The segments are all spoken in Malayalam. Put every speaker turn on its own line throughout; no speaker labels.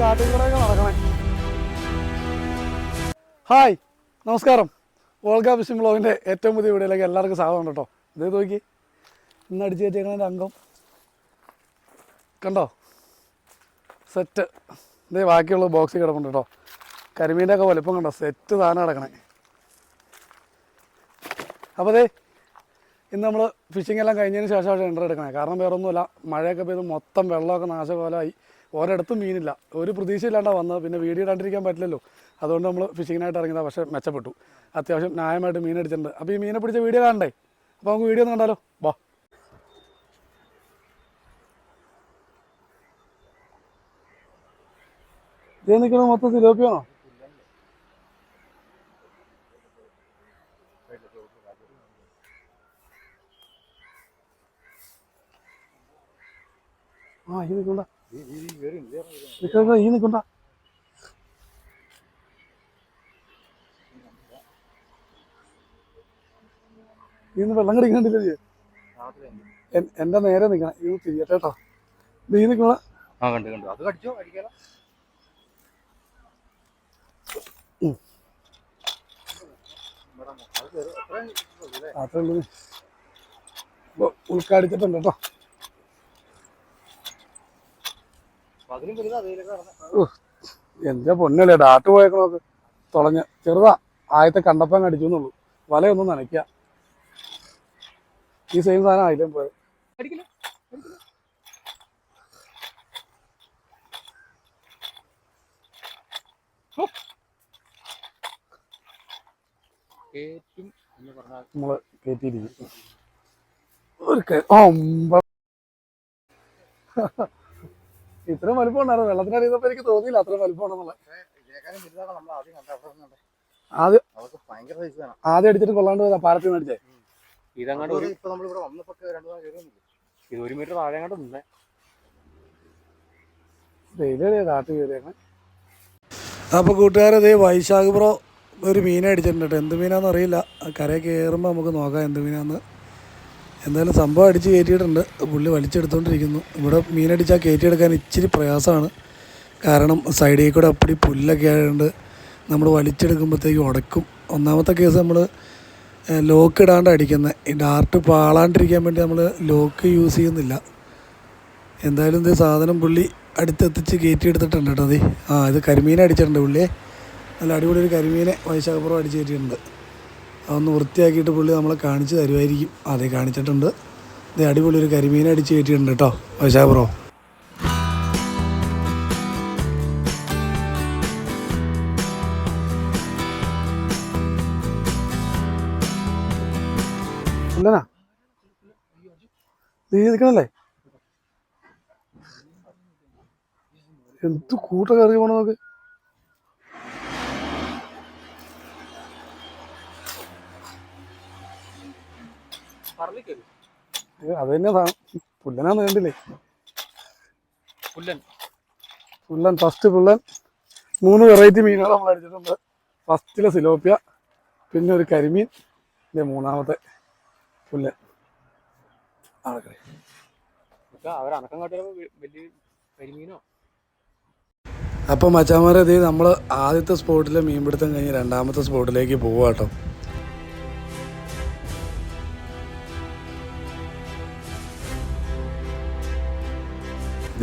നടക്കണേ ഹായ് നമസ്കാരം. വോൾഗ ഫിഷിംഗ് ബ്ലോഗിന്റെ ഏറ്റവും പുതിയ വീഡിയോയിലേക്ക് എല്ലാവർക്കും സ്വാഗതം കേട്ടോ. ഇത് നോക്കി. ഇന്ന് അടിച്ച് കയറ്റിയേക്കണതിന്റെ അംഗം. കണ്ടോ? സെറ്റ് ഇതേ ബാക്കിയുള്ള ബോക്സിൽ കിടപ്പുണ്ട് കേട്ടോ. കരിമീന്റെ ഒക്കെ വലിപ്പം കണ്ടോ? സെറ്റ് സാധനം കിടക്കണേ. അപ്പോൾ ദേ ഇന്ന് നമ്മൾ ഫിഷിംഗ് എല്ലാം കഴിഞ്ഞതിന് ശേഷമാണ് എന്റർ എടുക്കണേ. കാരണം വേറെ ഒന്നുമില്ല മഴയൊക്കെ പെയ്ത് മൊത്തം വെള്ളമൊക്കെ നാശകോലമായി. ഒരിടത്തും മീനില്ല. ഒരു പ്രതീക്ഷയില്ലാണ്ടാണ് വന്നത്. പിന്നെ വീഡിയോ ഇടാണ്ടിരിക്കാൻ പറ്റില്ലല്ലോ. അതുകൊണ്ട് നമ്മൾ ഫിഷിങ്ങിനായിട്ട് ഇറങ്ങിയതാണ് പക്ഷേ മെച്ചപ്പെട്ടു. അത്യാവശ്യം ന്യായമായിട്ട് മീൻ അടിച്ചിട്ടുണ്ട്. അപ്പോൾ ഈ മീനെ പിടിച്ച വീഡിയോ കാണണ്ടേ? അപ്പോൾ നമുക്ക് വീഡിയോ ഒന്ന് കണ്ടാലോ? വാ. ഇതേ നിൽക്കുന്നത് മൊത്തം സിലോപ്പിയാണോ? ആ ഇത് നിൽക്കണ്ട ഈ നിൽക്കണ്ട ഈ ഒന്ന് വെള്ളം കടിക്കണ്ടില്ലേ എന്റെ നേരെ നിക്കണം ഇത് തിരിയട്ടെ കേട്ടോ. നീ
നിക്കണ
അത്രേ ഉള്ളൂ ഉൾക്കാടിച്ചിട്ടുണ്ട് കേട്ടോ. എന്റെ പൊന്നല്ലേ ഡാട്ട് പോയേക്കണോക്ക് തുളഞ്ഞ. ചെറുതാ. ആദ്യത്തെ കണ്ടപ്പം കടിച്ചു എന്നുള്ളൂ. വലയൊന്നും നനയ്ക്ക. ഈ സെയിം സാധനം ആയില്ലേ പോയത്. നമ്മൾ കയറ്റിയിരിക്കും ഒരു ഒമ്പ- ഇത്രയും വലുപ്പം ഉണ്ടായിരുന്നു വെള്ളത്തിനടിയപ്പോ എനിക്ക് തോന്നിയില്ല അത്രയും വലുപ്പം ഉണ്ടെന്നുള്ളത്
നമ്മൾ ആദ്യം
ആദ്യം
ഭയങ്കര സൈസ് വേണം
ആദ്യം അടിച്ചിട്ട് കൊള്ളാണ്ട് പോയതാ പാലത്തിൽ നിന്ന് അടിച്ചേ
ഇതങ്ങാണ്ട് ഒരു ഇപ്പൊ നമ്മളിവിടെ വന്നപ്പോ രണ്ടു നാൾ കയറുന്നില്ല ഇത് ഒരു മീറ്റർ താഴെ അങ്ങോട്ട് നിന്നേ.
ഡെയിലി കാട്ട് കയറിയാണ് അപ്പോൾ കൂട്ടുകാരെ ഇതേ വൈശാഖ് ബ്രോ ഒരു മീനെ അടിച്ചിട്ടുണ്ട് എന്ത് മീനാന്ന് അറിയില്ല കരയിൽ കയറുമ്പോൾ നമുക്ക് നോക്കാം എന്ത് മീനാന്ന്. എന്തായാലും സംഭവം അടിച്ച് കയറ്റിയിട്ടുണ്ട്. പുള്ളി വലിച്ചെടുത്തോണ്ടിരിക്കുന്നു. ഇവിടെ മീനടിച്ചാൽ കയറ്റിയെടുക്കാൻ ഇച്ചിരി പ്രയാസമാണ്. കാരണം സൈഡിൽ കൂടെ അപ്പടി പുല്ലൊക്കെ ആയതുകൊണ്ട് നമ്മൾ വലിച്ചെടുക്കുമ്പോഴത്തേക്ക് ഉടക്കും. ഒന്നാമത്തെ കേസ് നമ്മൾ ലോക്ക് ഇടാണ്ട് അടിക്കുന്നത് ഈ ഡാർട്ട് പാളാണ്ടിരിക്കാൻ വേണ്ടി നമ്മൾ ലോക്ക് യൂസ് ചെയ്യുന്നില്ല. എന്തായാലും ഇത് സാധനം പുള്ളി അടുത്തെത്തിച്ച് കയറ്റി എടുത്തിട്ടുണ്ട് കേട്ടോ. അതെ ആ ഇത് കരിമീനെ അടിച്ചിട്ടുണ്ട് പുള്ളിയെ. നല്ല അടിപൊളി ഒരു കരിമീനെ വൈശാഖപ്പുറം അടിച്ച് കയറ്റിയിട്ടുണ്ട്. അതൊന്ന് വൃത്തിയാക്കിയിട്ട് പുള്ളി നമ്മളെ കാണിച്ച് തരുമായിരിക്കും. അതേ കാണിച്ചിട്ടുണ്ട്. ഇത് അടിപൊളി ഒരു കരിമീൻ അടിച്ച് കയറ്റിയിട്ടുണ്ട് കേട്ടോ നീ നിൽക്കണല്ലേ എന്ത് കൂട്ട നമുക്ക്? നോക്ക് അത് തന്നെ പുല്ലനാന്ന് കണ്ടില്ലേ?
പുല്ലൻ.
പുല്ലൻ ഫസ്റ്റ് പുല്ലൻ. മൂന്ന് വെറൈറ്റി മീനുകൾ നമ്മൾ അടിച്ചിട്ടുണ്ട്. ഫസ്റ്റിലെ സിലോപ്പിയ പിന്നെ ഒരു കരിമീൻ പിന്നെ മൂന്നാമത്തെ പുല്ലൻ. അപ്പൊ
അവർ അനക്കം കാട്ടിയപ്പോ വലിയ കരിമീനോ?
അപ്പം മച്ചാമാരെ ഇത് നമ്മൾ ആദ്യത്തെ സ്പോട്ടിലെ മീൻപിടുത്തം കഴിഞ്ഞ് രണ്ടാമത്തെ സ്പോട്ടിലേക്ക് പോവാ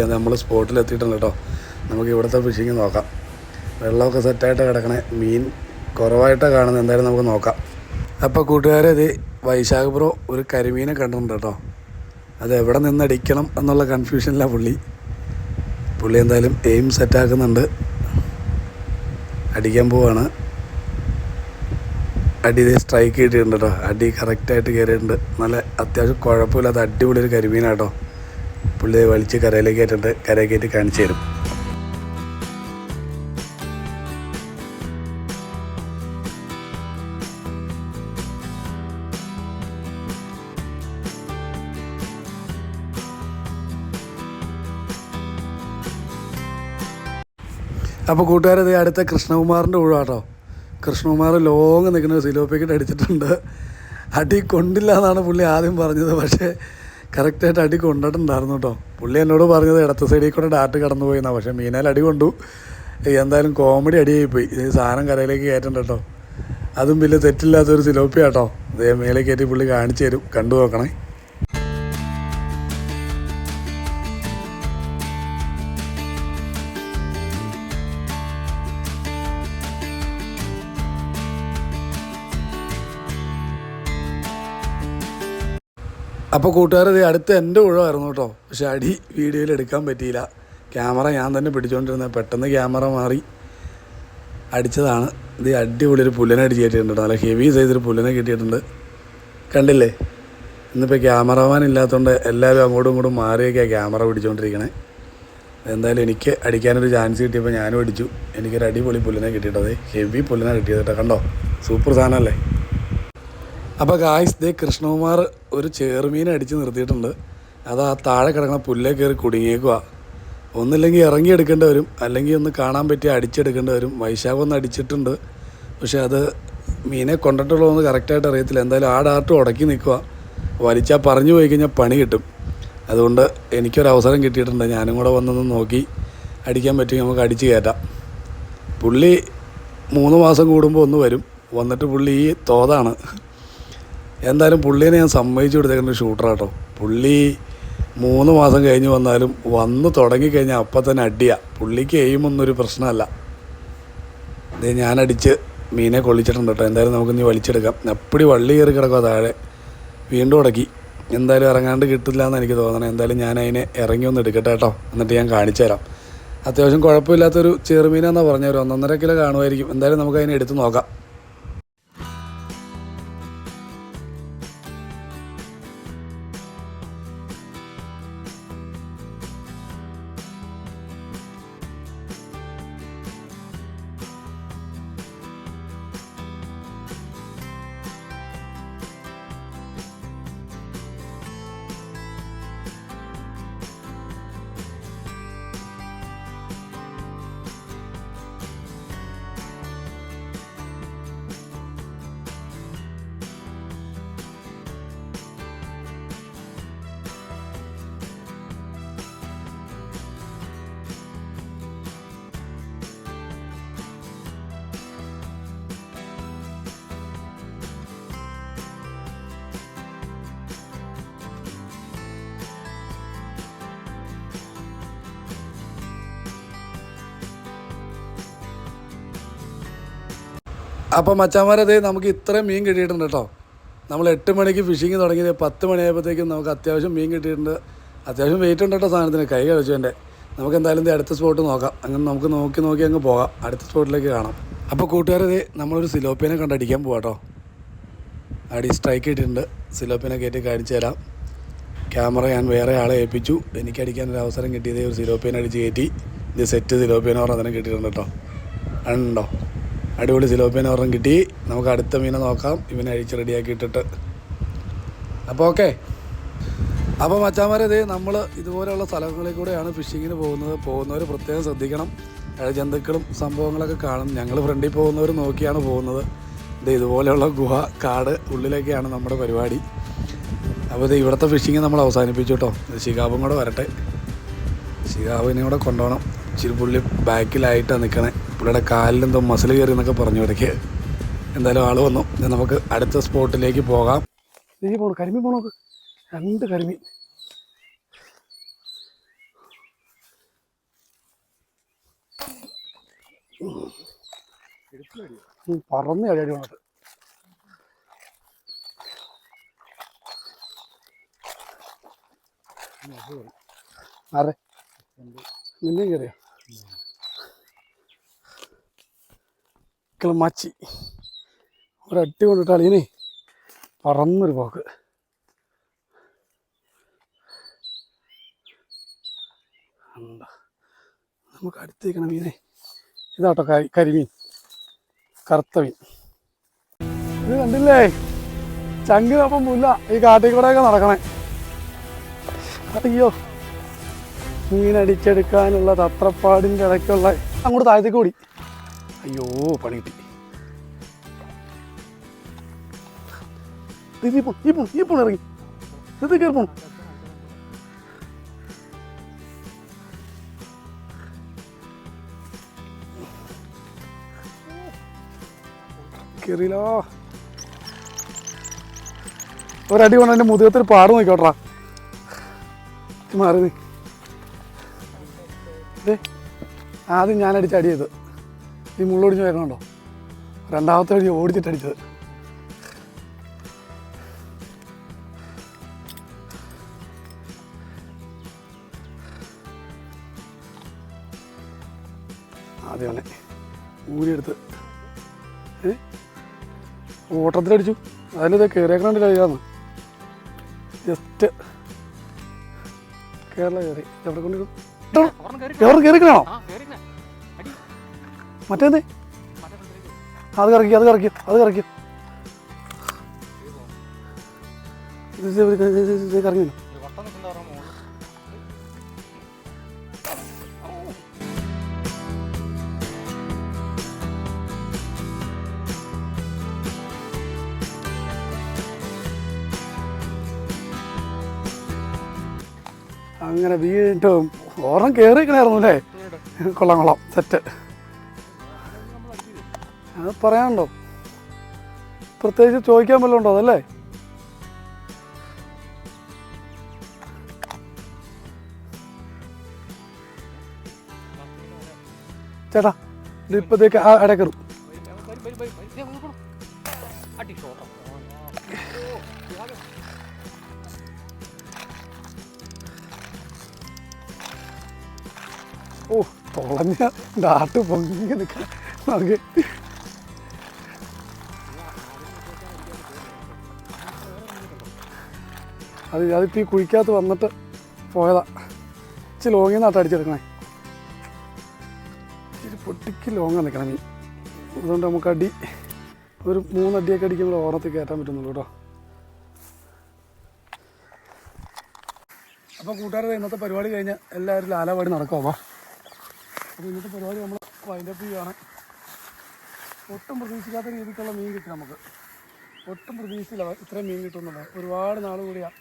കേട്ടോ നമ്മൾ സ്പോട്ടിൽ എത്തിയിട്ടുണ്ട് കേട്ടോ നമുക്ക് ഇവിടുത്തെ ഫിഷിങ് നോക്കാം. വെള്ളമൊക്കെ സെറ്റായിട്ട് കിടക്കണേ. മീൻ കുറവായിട്ടാണ് കാണുന്നത്. എന്തായാലും നമുക്ക് നോക്കാം. അപ്പോൾ കൂട്ടുകാരെ ഇത് വൈശാഖ് ബ്രോ ഒരു കരിമീനെ കണ്ടിട്ടുണ്ട് കേട്ടോ അത് എവിടെ നിന്ന് അടിക്കണം എന്നുള്ള കൺഫ്യൂഷനിലാണ് പുള്ളി. പുള്ളി എന്തായാലും എയിം സെറ്റാക്കുന്നുണ്ട് അടിക്കാൻ പോവാണ്. അടി സ്ട്രൈക്ക് കിട്ടിയിട്ടുണ്ട് കേട്ടോ അടി കറക്റ്റായിട്ട് കയറിയിട്ടുണ്ട് നല്ല അത്യാവശ്യം കുഴപ്പമില്ലാത്ത അടിപൊളി ഒരു കരിമീനാട്ടോ പുള്ളി ദേ വലിച്ച് കരയിലേക്ക് കയറ്റിട്ട് കരയിൽ കയറ്റി കാണിച്ചു തരും. അപ്പോൾ കൂട്ടുകാരത് അടുത്ത കൃഷ്ണകുമാറിന്റെ ഊഴാട്ടോ. കൃഷ്ണകുമാർ ലോങ് നിൽക്കുന്ന സിലോപ്പിക്കിട്ട് അടിച്ചിട്ടുണ്ട്. അടി കൊണ്ടില്ല എന്നാണ് പുള്ളി ആദ്യം പറഞ്ഞത്. പക്ഷേ
കറക്റ്റായിട്ട് അടി കൊണ്ടിട്ടുണ്ടായിരുന്നു കേട്ടോ പുള്ളി എന്നോട് പറഞ്ഞത് ഇടത്ത സൈഡിൽ കൂടെ ഡാറ്റ് കടന്നു പോയിന്നാ പക്ഷേ മീനാൽ അടി കൊണ്ടു. എന്തായാലും കോമഡി അടിയായി പോയി. ഇത് സാധനം കരയിലേക്ക് കയറ്റണ്ട കേട്ടോ അതും വലിയ തെറ്റില്ലാത്തൊരു സിലോപ്പിയാട്ടോ അതേ മേലെ കയറ്റി പുള്ളി കാണിച്ചു തരും. കണ്ടു നോക്കണേ. അപ്പോൾ കൂട്ടുകാർ ഇത് അടുത്ത് എന്റെ ഉഴവായിരുന്നു കേട്ടോ. പക്ഷെ അടി വീഡിയോയിൽ എടുക്കാൻ പറ്റിയില്ല. ക്യാമറ ഞാൻ തന്നെ പിടിച്ചുകൊണ്ടിരുന്നത് പെട്ടെന്ന് ക്യാമറ മാറി അടിച്ചതാണ്. ഇത് അടിപൊളി ഒരു പുല്ലിനെ അടിച്ച് കയറ്റിയിട്ടുണ്ട് നല്ല ഹെവി സൈസൊരു പുല്ലിനെ കിട്ടിയിട്ടുണ്ട്. കണ്ടില്ലേ? ഇന്നിപ്പോൾ ക്യാമറമാൻ ഇല്ലാത്തതുകൊണ്ട് എല്ലാവരും അങ്ങോട്ടും ഇങ്ങോട്ടും മാറിയൊക്കെയാണ് ക്യാമറ പിടിച്ചുകൊണ്ടിരിക്കണേ എന്തായാലും എനിക്ക് അടിക്കാനൊരു ചാൻസ് കിട്ടിയപ്പോൾ ഞാനും അടിച്ചു. എനിക്കൊരു അടിപൊളി പുല്ലിനെ കിട്ടിയിട്ടത് ഹെവി പുല്ലിനെ കിട്ടിയത് കേട്ടോ. കണ്ടോ? സൂപ്പർ സാധനമല്ലേ അപ്പോൾ ഗായ്സ് ദേ കൃഷ്ണകുമാർ ഒരു ചേർമീൻ അടിച്ച് നിർത്തിയിട്ടുണ്ട്. അത് ആ താഴെ കിടക്കുന്ന പുല്ലേ കയറി കുടുങ്ങിയേക്കുക ഒന്നില്ലെങ്കിൽ ഇറങ്ങി എടുക്കേണ്ടി വരും. അല്ലെങ്കിൽ ഒന്ന് കാണാൻ പറ്റി അടിച്ചെടുക്കേണ്ടി വരും. വൈശാഖം ഒന്ന് അടിച്ചിട്ടുണ്ട്. പക്ഷേ അത് മീനെ കൊണ്ടിട്ടുള്ളൂ എന്ന് കറക്റ്റായിട്ട് അറിയത്തില്ല. എന്തായാലും ആടാട്ട് ഉടക്കി നിൽക്കുക വലിച്ചാൽ പറഞ്ഞു പോയി കഴിഞ്ഞാൽ പണി കിട്ടും. അതുകൊണ്ട് എനിക്കൊരു അവസരം കിട്ടിയിട്ടുണ്ട്. ഞാനും കൂടെ വന്നൊന്ന് നോക്കി അടിക്കാൻ പറ്റുമെങ്കിൽ നമുക്ക് അടിച്ച് കയറ്റാം. പുള്ളി മൂന്ന് മാസം കൂടുമ്പോൾ ഒന്ന് വരും. വന്നിട്ട് പുള്ളി ഈ തോതാണ്. എന്തായാലും പുള്ളീനെ ഞാൻ സമ്മതിച്ചു കൊടുത്തേക്കുന്ന ഷൂട്ടറാട്ടോ പുള്ളി മൂന്ന് മാസം കഴിഞ്ഞ് വന്നാലും വന്ന് തുടങ്ങിക്കഴിഞ്ഞാൽ അപ്പം തന്നെ അടിയാ. പുള്ളിക്ക് എയിമൊന്നും ഒരു പ്രശ്നമല്ല. ഇത് ഞാനടിച്ച് മീനെ കൊള്ളിച്ചിട്ടുണ്ട് കേട്ടോ എന്തായാലും നമുക്ക് ഇനി വലിച്ചെടുക്കാം. എപ്പടി വള്ളി കയറി കിടക്കുക താഴെ. വീണ്ടും ഉടക്കി എന്തായാലും ഇറങ്ങാണ്ട് കിട്ടില്ല എന്ന് എനിക്ക് തോന്നണം. എന്തായാലും ഞാൻ അതിനെ ഇറങ്ങി ഒന്ന് എടുക്കട്ടെ കേട്ടോ എന്നിട്ട് ഞാൻ കാണിച്ചു തരാം. അത്യാവശ്യം കുഴപ്പമില്ലാത്തൊരു ചെറുമീനാന്നാണ് പറഞ്ഞ. ഒരു ഒന്നൊന്നര കിലോ കാണുമായിരിക്കും എന്തായാലും നമുക്ക് അതിനെ എടുത്ത് നോക്കാം. അപ്പോൾ മച്ചാമാരത് നമുക്ക് ഇത്രയും മീൻ കിട്ടിയിട്ടുണ്ട് കേട്ടോ. നമ്മൾ എട്ട് മണിക്ക് ഫിഷിങ് തുടങ്ങിയത് പത്ത് മണിയായപ്പോഴത്തേക്കും നമുക്ക് അത്യാവശ്യം മീൻ കിട്ടിയിട്ടുണ്ട്. അത്യാവശ്യം വെയിറ്റ് ഉണ്ട് കേട്ടോ സാധനത്തിന്. കൈ കഴിച്ചു എന്റെ. നമുക്ക് എന്തായാലും ഇത് അടുത്ത സ്പോട്ട് നോക്കാം. അങ്ങനെ നമുക്ക് നോക്കി നോക്കി അങ്ങ് പോകാം. അടുത്ത സ്പോട്ടിലേക്ക് കാണാം. അപ്പോൾ കൂട്ടുകാരത് നമ്മളൊരു സിലോപ്പിനെ കണ്ടടിക്കാൻ പോവാം കേട്ടോ. അടി സ്ട്രൈക്ക് ഇട്ടിട്ടുണ്ട്. സിലോപ്പിനെ കയറ്റി കാണിച്ചു തരാം. ക്യാമറ ഞാൻ വേറെ ആളെ ഏൽപ്പിച്ചു. എനിക്ക് അടിക്കാൻ ഒരു അവസരം കിട്ടിയത് ഒരു സിലോപ്പിനെ അടിച്ച് കയറ്റി. ഇത് സെറ്റ് സിലോപ്പിനെ പറഞ്ഞാൽ കിട്ടിയിട്ടുണ്ട് കേട്ടോ. ഉണ്ടോ അടിപൊളി സിലോപ്പിനെ ഒരെണ്ണം കിട്ടി. നമുക്ക് അടുത്ത മീനെ നോക്കാം. ഇവനെ അഴിച്ച് റെഡിയാക്കി ഇട്ടിട്ട്. അപ്പോൾ ഓക്കെ. അപ്പോൾ മച്ചാമാരെ ഇത് നമ്മൾ ഇതുപോലെയുള്ള സ്ഥലങ്ങളിൽ കൂടെയാണ് ഫിഷിങ്ങിന് പോകുന്നത്. പോകുന്നവർ പ്രത്യേകം ശ്രദ്ധിക്കണം. ജന്തുക്കളും സംഭവങ്ങളൊക്കെ കാണും. ഞങ്ങൾ ഫ്രണ്ടിൽ പോകുന്നവർ നോക്കിയാണ് പോകുന്നത്. ഇത് ഇതുപോലെയുള്ള ഗുഹ കാട് ഉള്ളിലേക്കാണ് നമ്മുടെ പരിപാടി. അപ്പോൾ ഇത് ഇവിടുത്തെ ഫിഷിങ് നമ്മൾ അവസാനിപ്പിച്ചു കേട്ടോ. ശികാബും കൂടെ വരട്ടെ. ശിഖാബിനെ കൂടെ കൊണ്ടുപോകണം. ഇച്ചിരി പുള്ളി ബാക്കിലായിട്ടാണ് നിൽക്കണേ പുള്ളിയുടെ കാലിലെന്തോ മസിൽ കയറി എന്നൊക്കെ പറഞ്ഞു ഇടയ്ക്ക്. എന്തായാലും ആൾ വന്നു. നമുക്ക് അടുത്ത സ്പോട്ടിലേക്ക് പോകാം. നീ പോണു? കരിമീൻ പോണോ രണ്ട് കരിമി പറന്ന് അടി പോണത് ആരെ നിന്നെ കയറിയോ? മച്ചി ഒരട്ടി കൊണ്ടിട്ടാണ് ഇനി പറന്നൊരു പോക്ക്. നമുക്ക് അടുത്തേക്കണം മീനെ. ഇതാട്ടോ കരി കരിമീൻ. കറുത്ത മീൻ. ഇത് കണ്ടില്ലേ? ചങ്ക് അപ്പം മുല്ല ഈ കാട്ടിൽ കൂടെയൊക്കെ നടക്കണേ. അയ്യോ. മീൻ അടിച്ചെടുക്കാനുള്ള തത്രപ്പാടിന്റെ ഇടയ്ക്കുള്ള അങ്ങോട്ട് താഴത്തേക്ക് ഓടി. അയ്യോ പണി കിട്ടി. ഇറങ്ങി.
ഒരടി കൊണ്ട് എന്റെ മുതുകത്തിൽ പാട് നോക്കോട്ടാ മാറി നീ ആദ്യം ഞാനടിച്ച അടി ചെയ്ത് ഈ മുള്ളൊടിഞ്ഞ് വരണുണ്ടോ രണ്ടാമത്തെ അടി ഓടിച്ചിട്ട് അടിച്ചത് ആദ്യം അവനെ ഊരിയെടുത്ത് ഏ? ഓട്ടത്തിലടിച്ചു. അതിലിത് കയറിയേക്കണ്ടില്ല ഇതാന്ന്. ജസ്റ്റ് കേരള കയറി. എവിടെ കൊണ്ടിരുന്നു? എവിടെ കയറിക്കണോ മറ്റേത്? അത് കറക്കി അത് കറക്കി അത് കറക്കി. അങ്ങനെ വീണ്ടും ഓർമ്മ കയറിക്കണായിരുന്നു അല്ലേ? കൊള്ളാം കൊള്ളാം. സെറ്റ്. അത് പറയാനുണ്ടോ? പ്രത്യേകിച്ച് ചോദിക്കാൻ വല്ലതും ഉണ്ടോ അതല്ലേ? ചേട്ടാ ഇത് ഇപ്പത്തേക്ക് ആ
അടക്കറു
ഓ തുളഞ്ഞ ഡാട്ട് പൊങ്ങി നിൽക്കാം നമുക്ക് അത് അതിപ്പോൾ ഈ കുഴിക്കകത്ത് വന്നിട്ട് പോയതാ. ഇച്ചിരി ലോങ്ങിൽ നിന്നാട്ട് അടിച്ചെടുക്കണേ ഇച്ചിരി പൊട്ടിക്ക് ലോങ്ങ് നിൽക്കണം മീൻ അതുകൊണ്ട് നമുക്ക് അടി ഒരു മൂന്നടിയൊക്കെ അടിക്കുമ്പോൾ ഓണത്തിൽ കയറ്റാൻ പറ്റുന്നുള്ളൂ കേട്ടോ. അപ്പോൾ കൂട്ടുകാരെ ഇന്നത്തെ പരിപാടി കഴിഞ്ഞ് എല്ലാവരും ലാലാപാടി നടക്കുമോ അപ്പോൾ ഇന്നത്തെ പരിപാടി നമ്മൾ വൈൻഡപ്പ് ചെയ്യുകയാണ് ഒട്ടും പ്രതീക്ഷിക്കാത്ത രീതിക്കുള്ള മീൻ കിട്ടി നമുക്ക്. ഒട്ടും പ്രതീക്ഷിച്ചില്ല ഇത്രയും മീൻ കിട്ടുന്നുള്ളത് ഒരുപാട് നാൾ കൂടിയാണ്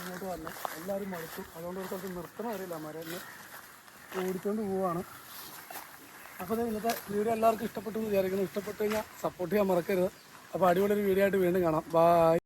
ഇങ്ങോട്ട് വന്നു. എല്ലാവരും മടുത്തു. അതുകൊണ്ട് ഒരു സ്ഥലത്ത് നിർത്തണം അറിയില്ല മരം ഓടിക്കൊണ്ട് പോവാണ്. അപ്പോൾ ഇന്നത്തെ വീഡിയോ എല്ലാവർക്കും ഇഷ്ടപ്പെട്ടു എന്ന് വിചാരിക്കുന്നു. ഇഷ്ടപ്പെട്ടു കഴിഞ്ഞാൽ സപ്പോർട്ട് ചെയ്യാൻ മറക്കരുത്. അപ്പോൾ അടിപൊളി ഒരു വീഡിയോ ആയിട്ട് വീണ്ടും കാണാം. ബായ്